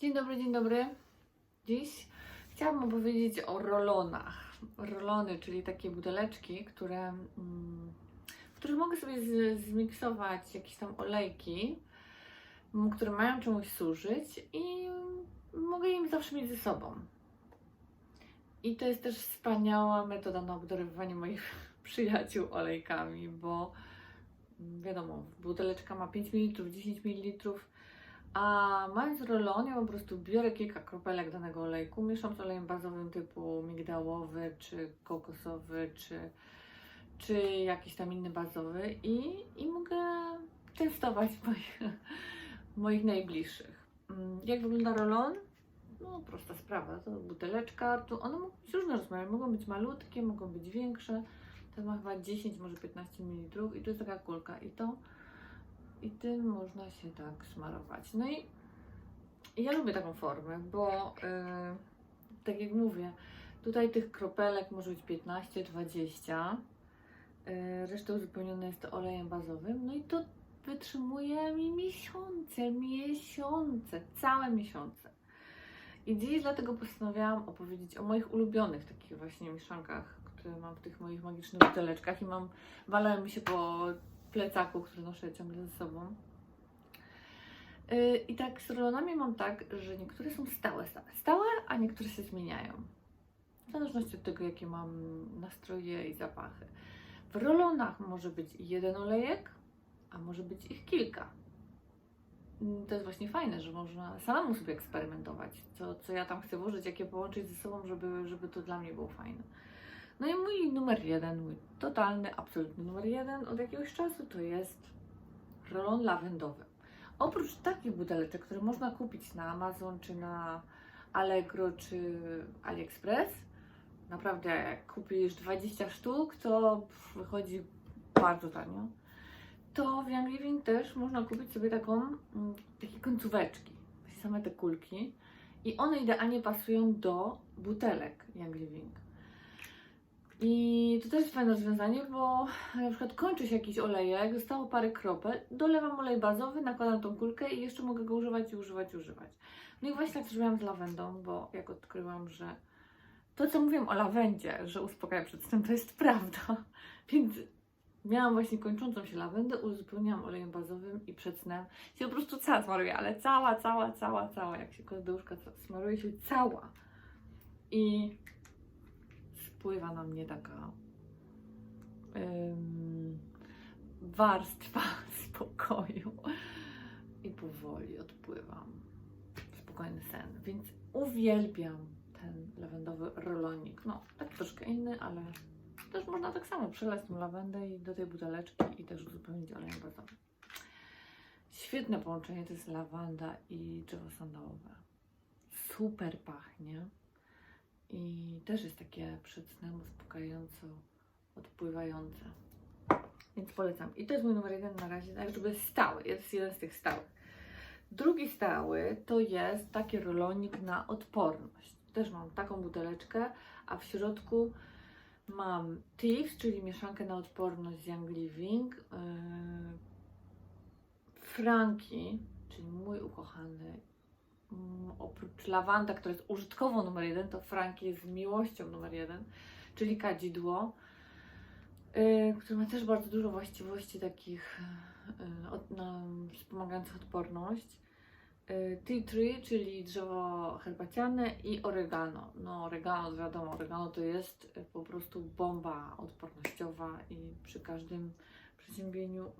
Dzień dobry, dzień dobry. Dziś chciałabym opowiedzieć o rolonach. Rolony, czyli takie buteleczki, które, mm, w których mogę sobie z, zmiksować jakieś tam olejki, które mają czemuś służyć i mogę im zawsze mieć ze sobą. I to jest też wspaniała metoda na obdarowywanie moich przyjaciół olejkami, bo mm, wiadomo, buteleczka ma 5 ml, 10 ml, a mając rolon, ja po prostu biorę kilka kropelek danego olejku, mieszam z olejem bazowym typu migdałowy, czy kokosowy, czy, czy jakiś tam inny bazowy i, i mogę testować moich, moich najbliższych. Mm, Jak wygląda rolon? No prosta sprawa, to buteleczka, tu one mogą być różne rozmiary, mogą być malutkie, mogą być większe. Ten ma chyba 10, może 15 ml i to jest taka kulka i to i tym można się tak smarować. No i ja lubię taką formę, bo yy, tak jak mówię, tutaj tych kropelek może być 15, 20. Yy, reszta uzupełniona jest olejem bazowym. No i to wytrzymuje mi miesiące, miesiące, całe miesiące. I dziś dlatego postanowiłam opowiedzieć o moich ulubionych takich właśnie mieszankach, które mam w tych moich magicznych buteleczkach i mam, walają mi się po plecaku, który noszę ciągle ze sobą. Yy, I tak z rolonami mam tak, że niektóre są stałe, stałe, stałe, a niektóre się zmieniają. W zależności od tego, jakie mam nastroje i zapachy. W rolonach może być jeden olejek, a może być ich kilka. Mm, To jest właśnie fajne, że można samemu sobie eksperymentować, co, co ja tam chcę włożyć, jakie połączyć ze sobą, żeby, żeby to dla mnie było fajne. No i mój numer jeden, mój totalny, absolutny numer jeden od jakiegoś czasu to jest rolon lawendowy. Oprócz takich buteleczek, które można kupić na Amazon, czy na Allegro, czy AliExpress, naprawdę jak kupisz 20 sztuk, to wychodzi bardzo tanio. To w Young Living też można kupić sobie taką, mm, takie końcóweczki, same te kulki i one idealnie pasują do butelek Young Living. I to też jest fajne rozwiązanie, bo na przykład kończy się jakiś olejek, zostało parę kropel, dolewam olej bazowy, nakładam tą kulkę i jeszcze mogę go używać i używać i używać. No i właśnie tak zrobiłam z lawendą, bo jak odkryłam, że to co mówiłam o lawendzie, że uspokaja przed snem, to jest prawda. Więc miałam właśnie kończącą się lawendę, uzupełniałam olejem bazowym i przed snem się po prostu cała smaruje, ale cała, cała, cała, cała, jak się łóżka, smaruje się cała. I spływa na mnie taka ym, warstwa spokoju i powoli odpływam spokojny sen. Więc uwielbiam ten lawendowy rolonik. No, taki troszkę inny, ale też można tak samo przelać tą lawendę i do tej buteleczki i też uzupełnić olejem bazowym. Świetne połączenie to jest lawanda i drzewo sandałowe. Super pachnie. I też jest takie przed snem uspokajająco odpływające. Więc polecam. I to jest mój numer jeden na razie, tak żeby stały. Jest jeden z tych stałych. Drugi stały to jest taki rolonik na odporność. Też mam taką buteleczkę, a w środku mam Thieves, czyli mieszankę na odporność z Young Living. Yy, Franki, czyli mój ukochany oprócz lawanda, która jest użytkowo numer jeden, to Franki jest miłością numer jeden, czyli kadzidło, yy, które ma też bardzo dużo właściwości takich yy, od, no, wspomagających odporność. Tea tree, czyli drzewo herbaciane i oregano. No oregano, wiadomo, oregano to jest y, po prostu bomba odpornościowa i przy każdym przeziębieniu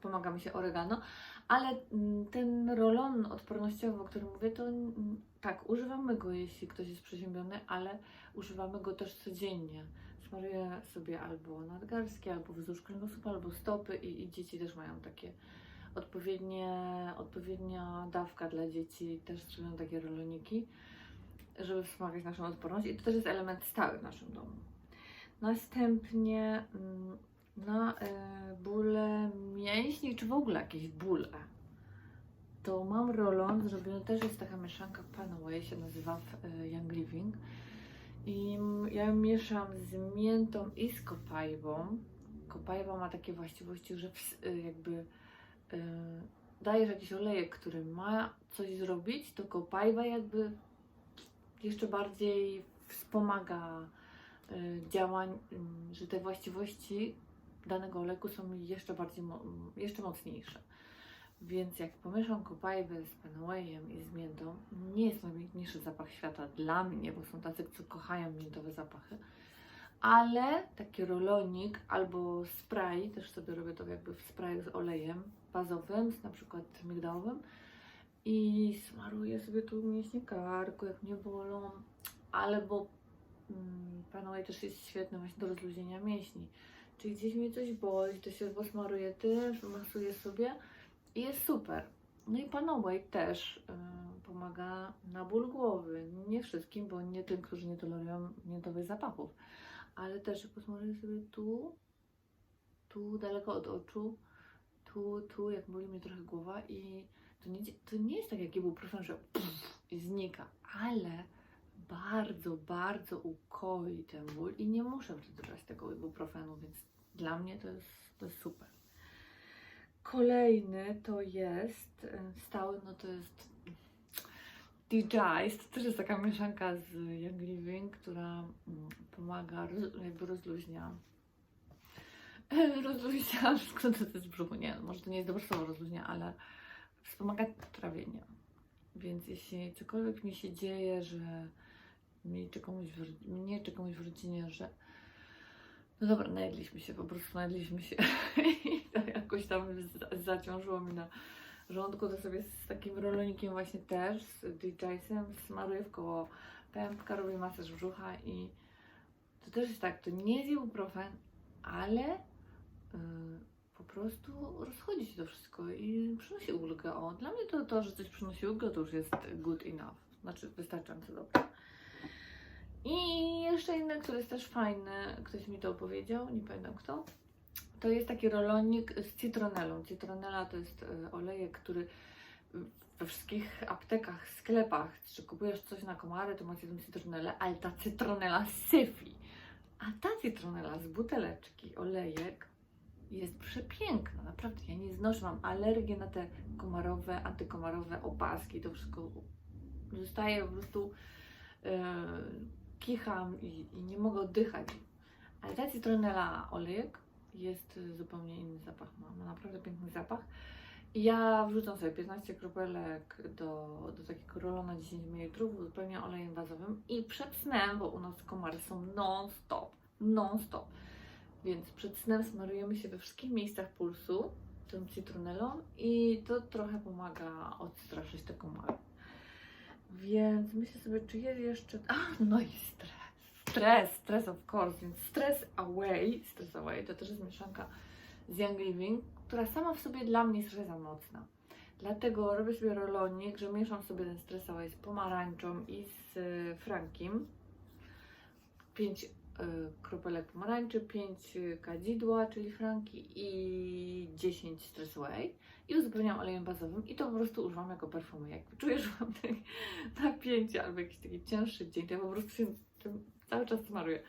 wspomaga mi się oregano. Ale mm, ten rolon odpornościowy, o którym mówię, to mm, tak, używamy go, jeśli ktoś jest przeziębiony, ale używamy go też codziennie. Smaruję sobie albo nadgarstki, albo wzdłuż kręgosłupa, albo stopy i, i dzieci też mają takie odpowiednie, odpowiednia dawka dla dzieci, też zrobią takie roloniki, żeby wspomagać naszą odporność i to też jest element stały w naszym domu. Następnie mm, na y, bóle mięśni, czy w ogóle jakieś bóle, to mam rolon zrobiony, też jest taka mieszanka Panaway, się nazywa y, Young Living. I ja mieszam z miętą i z kopajwą. Kopajwa ma takie właściwości, że y, jakby dajesz jakiś olejek, który ma coś zrobić, to kopajwa jakby jeszcze bardziej wspomaga działań, że te właściwości danego oleju są jeszcze bardziej, jeszcze mocniejsze. Więc jak pomieszam kopajwę z penawayem i z miętą, nie jest to zapach świata dla mnie, bo są tacy, co kochają miętowe zapachy, ale taki rolonik albo spray, też sobie robię to jakby w sprayu z olejem bazowym, na przykład migdałowym i smaruję sobie tu mięśnie karku, jak mnie bolą, albo mm, też jest świetny właśnie do rozluźnienia mięśni. Czyli gdzieś mnie coś boli, to się posmaruję tym, masuję sobie i jest super. No i Panaway też y, pomaga na ból głowy. Nie wszystkim, bo nie tym, którzy nie tolerują miętowych zapachów. Ale też posmaruję sobie tu, tu daleko od oczu, tu, tu, jak boli mnie trochę głowa i to nie, to nie jest tak jak ibuprofen, że pff, i znika, ale bardzo, bardzo ukoi ten ból i nie muszę wtedy tego ibuprofenu, więc dla mnie to jest, to jest super. Kolejny to jest, e, stały, no to jest DJs, to też jest taka mieszanka z Young Living, która mm, pomaga, jakby rozluźnia rozluźnia, skąd to jest brzuchu, nie, może to nie jest dobre słowo rozluźnia, ale wspomaga trawienie. Więc jeśli cokolwiek mi się dzieje, że mi czy komuś, w mnie czy komuś w rodzinie, że no dobra, najedliśmy się, po prostu najedliśmy się i to jakoś tam zaciążyło mi na żołądku, to sobie z takim rolonikiem właśnie też, z DJsem smaruję w koło pępka, robię masaż brzucha i to też jest tak, to nie jest ibuprofen, ale y, po prostu rozchodzi się to wszystko i przynosi ulgę. O, dla mnie to, to, że coś przynosi ulgę, to już jest good enough. Znaczy wystarczająco dobre. I jeszcze inny, który jest też fajny, ktoś mi to opowiedział, nie pamiętam kto. To jest taki rolonik z citronelą. Citronela to jest y, olejek, który we wszystkich aptekach, sklepach, czy kupujesz coś na komary, to macie tą citronelę, ale ta citronela syfi. A ta citronela z buteleczki, olejek, jest przepiękna, naprawdę. Ja nie znoszę, mam alergię na te komarowe, antykomarowe opaski, to wszystko zostaje po prostu, e, kicham i, i nie mogę oddychać. Ale ta citronela olejek jest e, zupełnie inny zapach, ma, ma naprawdę piękny zapach. I ja wrzucam sobie 15 kropelek do, do takiego rolona 10 ml, uzupełniam olejem bazowym i przed snem, bo u nas komary są non-stop, non-stop. Więc przed snem smarujemy się we wszystkich miejscach pulsu tą citronelą i to trochę pomaga odstraszyć te komary. Więc myślę sobie, czy jest jeszcze... A, no i stres. Stres, stres of course, więc stres away, stres away to też jest mieszanka z Young Living, która sama w sobie dla mnie jest trochę za mocna. Dlatego robię sobie rolonik, że mieszam sobie ten stres away z pomarańczą i z y, frankiem. 5 kropelek pomarańczy, 5 kadzidła, czyli franki i 10 stress away i uzupełniam olejem bazowym i to po prostu używam jako perfumy. Jak czuję, że mam takie napięcie albo jakiś taki cięższy dzień, to ja po prostu się tym cały czas smaruję.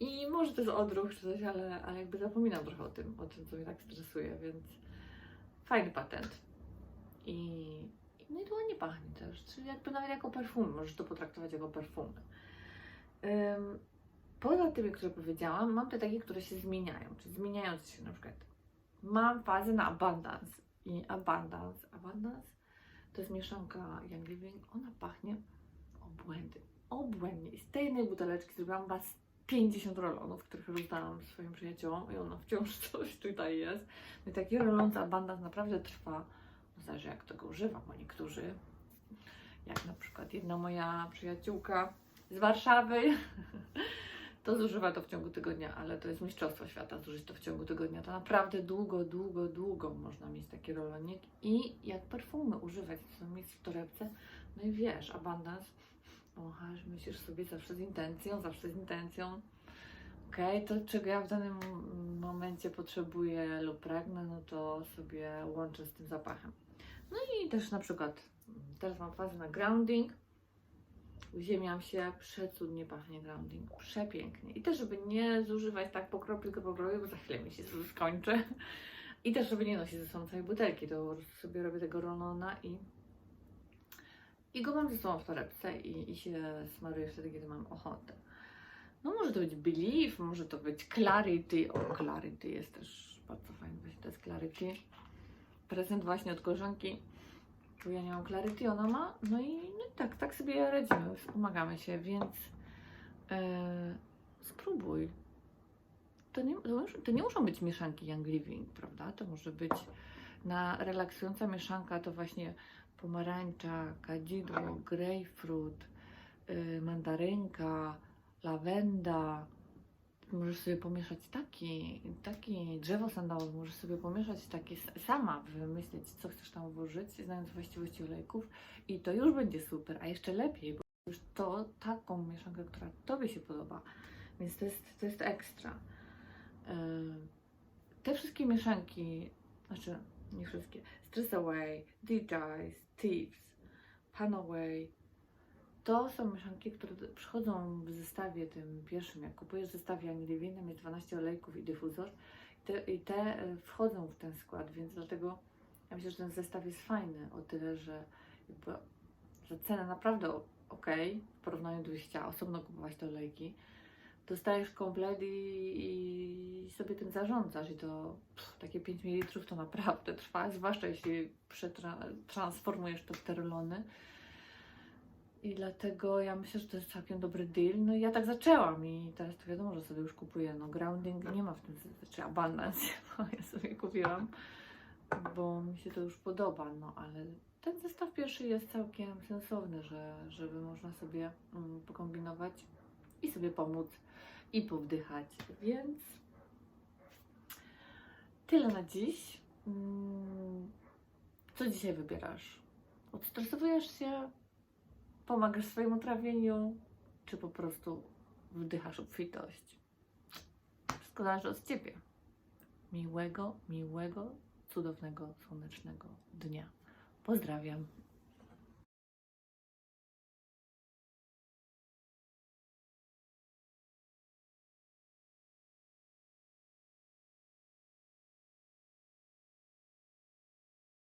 I może to jest odruch czy coś, ale, ale jakby zapominam trochę o tym, o tym, co mnie tak stresuje, więc fajny patent. I, no i to ładnie pachnie też, czyli jakby nawet jako perfumy, możesz to potraktować jako perfumy. Poza tymi, które powiedziałam, mam te takie, które się zmieniają, czyli zmieniające się na przykład. Mam fazę na abundance i abundance, abundance to jest mieszanka Young Living, ona pachnie obłędnie, obłędnie. I z tej jednej buteleczki zrobiłam z 50 rolonów, których rozdałam swoim przyjaciołom i ona wciąż coś tutaj jest. No i taki rolon z abundance naprawdę trwa, no zależy jak tego używam, bo niektórzy, jak na przykład jedna moja przyjaciółka z Warszawy, to zużywa to w ciągu tygodnia, ale to jest mistrzostwo świata zużyć to w ciągu tygodnia. To naprawdę długo, długo, długo można mieć taki rolonik i jak perfumy używać, co mieć w torebce. No i wiesz, abundance, ochasz, myślisz sobie zawsze z intencją, zawsze z intencją. Okej, to czego ja w danym momencie potrzebuję lub pragnę, no to sobie łączę z tym zapachem. No i też na przykład teraz mam fazę na grounding, Uziemiam się, przecudnie pachnie grounding, przepięknie. I też, żeby nie zużywać tak po kropli, po kropli, bo za chwilę mi się skończy. I też, żeby nie nosić ze sobą całej butelki, to sobie robię tego rolona i, i go mam ze sobą w torebce i, i się smaruję wtedy, kiedy mam ochotę. No może to być Believe, może to być Clarity. O, Clarity jest też bardzo fajny, właśnie to jest Clarity. Prezent właśnie od koleżanki. Tu ja nie mam Clarity, ona ma. No i, no tak, tak sobie radzimy, wspomagamy się, więc e, spróbuj. To nie, to, nie muszą być mieszanki Young Living, prawda? To może być na relaksująca mieszanka to właśnie pomarańcza, kadzidło, grapefruit, y, mandarynka, lawenda. Możesz sobie pomieszać taki, taki drzewo sandałowe, możesz sobie pomieszać takie sama, wymyślić, co chcesz tam włożyć, znając właściwości olejków i to już będzie super, a jeszcze lepiej, bo już to taką mieszankę, która Tobie się podoba, więc to jest, to jest ekstra. Yy, Te wszystkie mieszanki, znaczy nie wszystkie, Stress Away, DJs, Thieves, Pan Away, to są mieszanki, które przychodzą w zestawie tym pierwszym. Jak kupujesz w zestawie angliwinnym, jest 12 olejków i dyfuzor. Te, I te e, wchodzą w ten skład, więc dlatego ja myślę, że ten zestaw jest fajny o tyle, że, jakby, że cena naprawdę ok w porównaniu do wyjścia, osobno kupować te olejki. Dostajesz komplet i, i sobie tym zarządzasz. I to pff, takie 5 ml to naprawdę trwa, zwłaszcza jeśli przetransformujesz to w te rolony. I dlatego ja myślę, że to jest całkiem dobry deal. No i ja tak zaczęłam i teraz to wiadomo, że sobie już kupuję. No grounding nie ma w tym, czy abundance, bo ja sobie kupiłam, bo mi się to już podoba. No ale ten zestaw pierwszy jest całkiem sensowny, że, żeby można sobie mm, pokombinować i sobie pomóc i powdychać. Więc tyle na dziś. Mm, Co dzisiaj wybierasz? Odstresowujesz się? Pomagasz swojemu trawieniu? Czy po prostu wdychasz obfitość? Wszystko zależy od Ciebie. Miłego, miłego, cudownego, słonecznego dnia. Pozdrawiam.